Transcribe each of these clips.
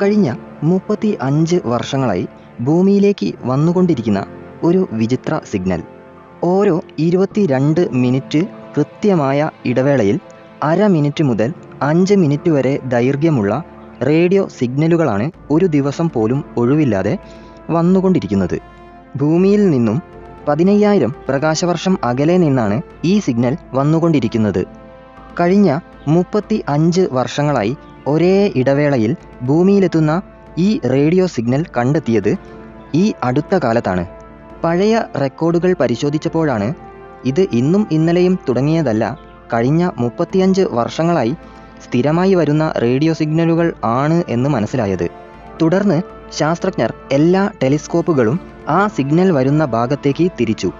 കഴിഞ്ഞ മുപ്പത്തി അഞ്ച് വർഷങ്ങളായി ഭൂമിയിലേക്ക് വന്നുകൊണ്ടിരിക്കുന്ന ഒരു വിചിത്ര സിഗ്നൽ. ഓരോ ഇരുപത്തിരണ്ട് മിനിറ്റ് കൃത്യമായ ഇടവേളയിൽ അര മിനിറ്റ് മുതൽ അഞ്ച് മിനിറ്റ് വരെ ദൈർഘ്യമുള്ള റേഡിയോ സിഗ്നലുകളാണ് ഒരു ദിവസം പോലും ഒഴിവില്ലാതെ വന്നുകൊണ്ടിരിക്കുന്നത്. ഭൂമിയിൽ നിന്നും പതിനയ്യായിരം പ്രകാശവർഷം അകലെ നിന്നാണ് ഈ സിഗ്നൽ വന്നുകൊണ്ടിരിക്കുന്നത്. കഴിഞ്ഞ മുപ്പത്തി അഞ്ച് വർഷങ്ങളായി ഒരേ ഇടവേളയിൽ ഭൂമിയിലെത്തുന്ന ഈ റേഡിയോ സിഗ്നൽ കണ്ടെത്തിയത് ഈ അടുത്ത കാലത്താണ്. പഴയ റെക്കോർഡുകൾ പരിശോധിച്ചപ്പോഴാണ് ഇത് ഇന്നും ഇന്നലെയും തുടങ്ങിയതല്ല കഴിഞ്ഞ മുപ്പത്തിയഞ്ച് വർഷങ്ങളായി സ്ഥിരമായി വരുന്ന റേഡിയോ സിഗ്നലുകൾ ആണ് എന്ന് മനസ്സിലായത്. തുടർന്ന് ശാസ്ത്രജ്ഞർ എല്ലാ ടെലിസ്കോപ്പുകളും ആ സിഗ്നൽ വരുന്ന ഭാഗത്തേക്ക് തിരിച്ചു.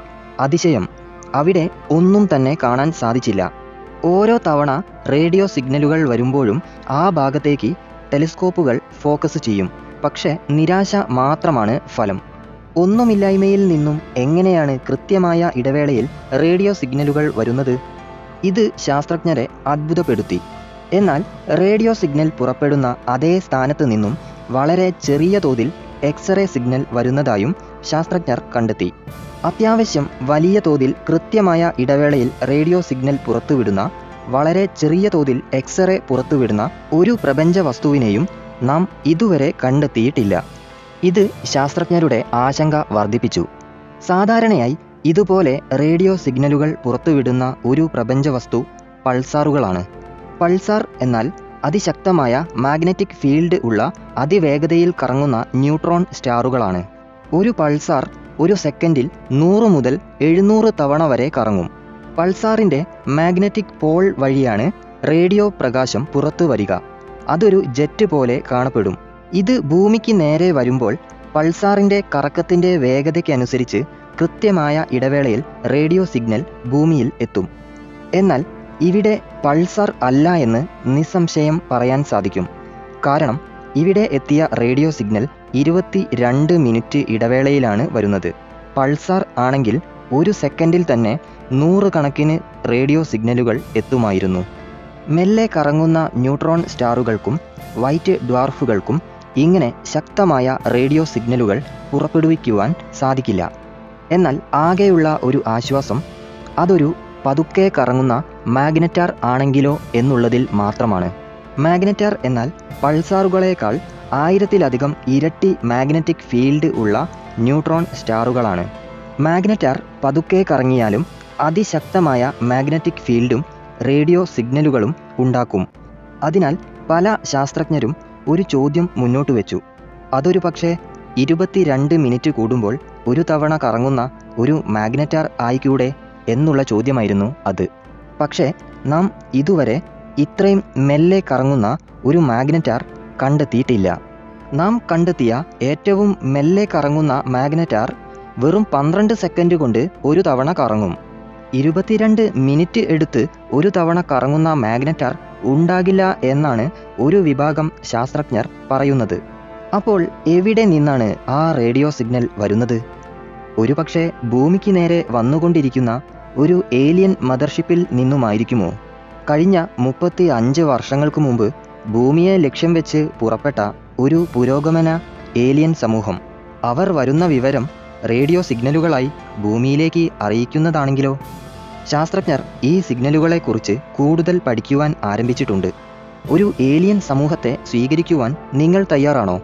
അതിശയം അവിടെ ഒന്നും തന്നെ കാണാൻ സാധിച്ചില്ല. ഓരോ തവണ റേഡിയോ സിഗ്നലുകൾ വരുമ്പോഴും ആ ഭാഗത്തേക്ക് ടെലിസ്കോപ്പുകൾ ഫോക്കസ് ചെയ്യും. പക്ഷേ നിരാശ മാത്രമാണ് ഫലം. ഒന്നുമില്ലായ്മയിൽ നിന്നും എങ്ങനെയാണ് കൃത്യമായ ഇടവേളയിൽ റേഡിയോ സിഗ്നലുകൾ വരുന്നത്? ഇത് ശാസ്ത്രജ്ഞരെ അത്ഭുതപ്പെടുത്തി. എന്നാൽ റേഡിയോ സിഗ്നൽ പുറപ്പെടുന്ന അതേ സ്ഥാനത്ത് നിന്നും വളരെ ചെറിയ തോതിൽ എക്സ്റേ സിഗ്നൽ വരുന്നതായും ശാസ്ത്രജ്ഞർ കണ്ടെത്തി. അത്യാവശ്യം വലിയ തോതിൽ കൃത്യമായ ഇടവേളയിൽ റേഡിയോ സിഗ്നൽ പുറത്തുവിടുന്ന വളരെ ചെറിയ തോതിൽ എക്സ്റേ പുറത്തുവിടുന്ന ഒരു പ്രപഞ്ച വസ്തുവിനെയും നാം ഇതുവരെ കണ്ടെത്തിയിട്ടില്ല. ഇത് ശാസ്ത്രജ്ഞരുടെ ആശങ്ക വർദ്ധിപ്പിച്ചു. സാധാരണയായി ഇതുപോലെ റേഡിയോ സിഗ്നലുകൾ പുറത്തുവിടുന്ന ഒരു പ്രപഞ്ച വസ്തു പൾസാറുകളാണ്. പൾസാർ എന്നാൽ അതിശക്തമായ മാഗ്നറ്റിക് ഫീൽഡ് ഉള്ള അതിവേഗതയിൽ കറങ്ങുന്ന ന്യൂട്രോൺ സ്റ്റാറുകളാണ്. ഒരു പൾസാർ ഒരു സെക്കൻഡിൽ നൂറ് മുതൽ എഴുന്നൂറ് തവണ വരെ കറങ്ങും. പൾസാറിന്റെ മാഗ്നറ്റിക് പോൾ വഴിയാണ് റേഡിയോ പ്രകാശം പുറത്തു വരിക. അതൊരു ജെറ്റ് പോലെ കാണപ്പെടും. ഇത് ഭൂമിക്ക് നേരെ വരുമ്പോൾ പൾസാറിന്റെ കറക്കത്തിന്റെ വേഗതയ്ക്കനുസരിച്ച് കൃത്യമായ ഇടവേളയിൽ റേഡിയോ സിഗ്നൽ ഭൂമിയിൽ എത്തും. എന്നാൽ ഇവിടെ പൾസാർ അല്ല എന്ന് നിസ്സംശയം പറയാൻ സാധിക്കും. കാരണം ഇവിടെ എത്തിയ റേഡിയോ സിഗ്നൽ ഇരുപത്തി രണ്ട് മിനിറ്റ് ഇടവേളയിലാണ് വരുന്നത്. പൾസാർ ആണെങ്കിൽ ഒരു സെക്കൻഡിൽ തന്നെ നൂറുകണക്കിന് റേഡിയോ സിഗ്നലുകൾ എത്തുമായിരുന്നു. മെല്ലെ കറങ്ങുന്ന ന്യൂട്രോൺ സ്റ്റാറുകൾക്കും വൈറ്റ് ഡ്വാർഫുകൾക്കും ഇങ്ങനെ ശക്തമായ റേഡിയോ സിഗ്നലുകൾ പുറപ്പെടുവിക്കുവാൻ സാധിക്കില്ല. എന്നാൽ ആകെയുള്ള ഒരു ആശ്വാസം അതൊരു പതുക്കെ കറങ്ങുന്ന മാഗ്നറ്റാർ ആണെങ്കിലോ എന്നുള്ളതിൽ മാത്രമാണ്. മാഗ്നറ്റാർ എന്നാൽ പൾസാറുകളേക്കാൾ ആയിരത്തിലധികം ഇരട്ടി മാഗ്നറ്റിക് ഫീൽഡ് ഉള്ള ന്യൂട്രോൺ സ്റ്റാറുകളാണ്. മാഗ്നറ്റാർ പതുക്കെ കറങ്ങിയാലും അതിശക്തമായ മാഗ്നറ്റിക് ഫീൽഡും റേഡിയോ സിഗ്നലുകളും ഉണ്ടാക്കും. അതിനാൽ പല ശാസ്ത്രജ്ഞരും ഒരു ചോദ്യം മുന്നോട്ട് വെച്ചു. അതൊരു പക്ഷേ ഇരുപത്തിരണ്ട് മിനിറ്റ് കൂടുമ്പോൾ ഒരു തവണ കറങ്ങുന്ന ഒരു മാഗ്നറ്റാർ ആയിക്കൂടെ എന്നുള്ള ചോദ്യമായിരുന്നു അത്. പക്ഷേ നാം ഇതുവരെ ഇത്രയും മെല്ലെ കറങ്ങുന്ന ഒരു മാഗ്നറ്റാർ കണ്ടെത്തിയിട്ടില്ല. നാം കണ്ടെത്തിയ ഏറ്റവും മെല്ലെ കറങ്ങുന്ന മാഗ്നറ്റാർ വെറും പന്ത്രണ്ട് സെക്കൻഡ് കൊണ്ട് ഒരു തവണ കറങ്ങും. ഇരുപത്തിരണ്ട് മിനിറ്റ് എടുത്ത് ഒരു തവണ കറങ്ങുന്ന മാഗ്നറ്റാർ ഉണ്ടാകില്ല എന്നാണ് ഒരു വിഭാഗം ശാസ്ത്രജ്ഞർ പറയുന്നത്. അപ്പോൾ എവിടെ നിന്നാണ് ആ റേഡിയോ സിഗ്നൽ വരുന്നത്? ഒരുപക്ഷെ ഭൂമിക്ക് നേരെ വന്നുകൊണ്ടിരിക്കുന്ന ഒരു ഏലിയൻ മദർഷിപ്പിൽ നിന്നുമായിരിക്കുമോ? കഴിഞ്ഞ മുപ്പത്തി അഞ്ച് വർഷങ്ങൾക്ക് മുമ്പ് ഭൂമിയെ ലക്ഷ്യം വെച്ച് പുറപ്പെട്ട ഒരു പുരോഗമന ഏലിയൻ സമൂഹം. അവർ വരുന്ന വിവരം റേഡിയോ സിഗ്നലുകളായി ഭൂമിയിലേക്ക് അറിയിക്കുന്നതാണെങ്കിലോ? ശാസ്ത്രജ്ഞർ ഈ സിഗ്നലുകളെക്കുറിച്ച് കൂടുതൽ പഠിക്കുവാൻ ആരംഭിച്ചിട്ടുണ്ട്. ഒരു ഏലിയൻ സമൂഹത്തെ സ്വീകരിക്കുവാൻ നിങ്ങൾ തയ്യാറാണോ?